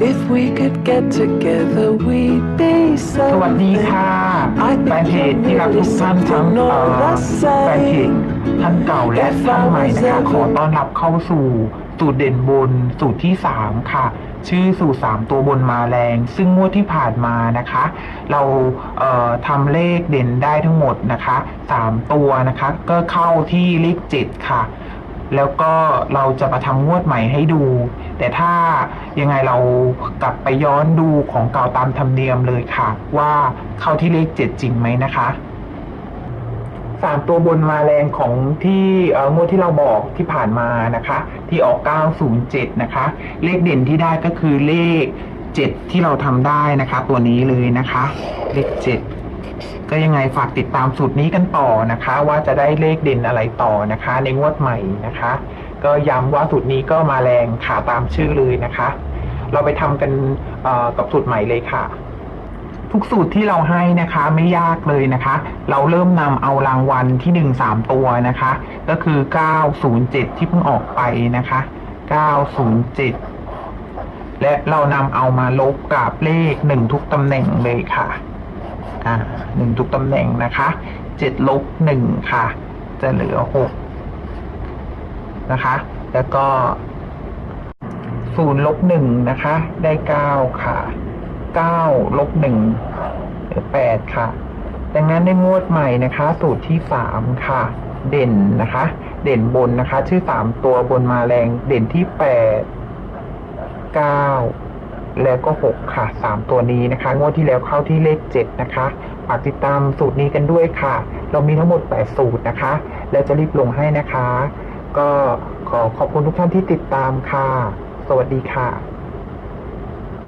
If we could get together, we'd be สวัสดี something. ค่ะ I แฟน think เพจ you're ที่รักทุ really กท่านทั้ง something เอ่ all อ the แฟนเพจ same. ท่านเก่าและท่านใหม่นะคะขอต้อนรับเข้าสู่สูตรเด่นบนสูตรที่ 3 ค่ะ ชื่อสูตร 3 ตัวบนมาแรง ซึ่งงวดที่ผ่านมานะคะ เราเอ่อทำเลขเด่นได้ทั้งหมดนะคะ 3 ตัวนะคะ ก็เข้าที่เลข 7 ค่ะ แล้วก็เราจะมาทำงวดใหม่ให้ดู แต่ถ้ายังไงเรากลับไปย้อนดูของเก่าตามธรรมเนียมเลยค่ะ ว่าเข้าที่เลข7จริงไหมนะคะสามตัวบนมาแรงของที่เอ่องวดที่เราบอกที่ผ่านมานะคะ ที่ออก 907 นะคะ เลขเด่นที่ได้ก็คือเลข 7 ที่เราทำได้นะคะ ตัวนี้เลยนะคะ เลข 7 ก็ยังไงฝากติดตามสูตรนี้กันต่อนะคะ ว่าจะได้เลขเด่นอะไรต่อนะคะ ในงวดใหม่นะคะ ก็ย้ำว่าสูตรนี้ก็มาแรงค่ะตามชื่อเลยนะคะ เราไปทำกันกับสูตรใหม่เลยค่ะ ทุกสูตรที่เราให้นะคะไม่ยากเลยนะคะ เราเริ่มนำเอารางวัลที่หนึ่งสามตัวนะคะ ก็คือ907ที่เพิ่งออกไปนะคะ907และเรานำเอามาลบกับเลขหนึ่งทุกตำแหน่งเลยค่ะ อ่าหนึ่งทุกตำแหน่งนะคะเจ็ดลบหนึ่งค่ะ จะเหลือหกนะคะ แล้วก็ศูนย์ลบหนึ่งนะคะ ได้เก้าค่ะเก้าลบหนึ่งเหลือแปดค่ะ ดังนั้นในงวดใหม่นะคะ สูตรที่สามค่ะ เด่นนะคะ เด่นบนนะคะ ชื่อสามตัวบนมาแรงเด่นที่แปดเก้า แล้วก็ 6 ค่ะ 3 ตัวนี้นะคะ งวดที่แล้วเข้าที่เลข 7 นะคะฝากติดตามสูตรนี้กันด้วยค่ะ เรามีทั้งหมด 8 สูตรนะคะ แล้วจะรีบลงให้นะคะ ก็ขอขอบคุณทุกท่านที่ติดตามค่ะ สวัสดีค่ะ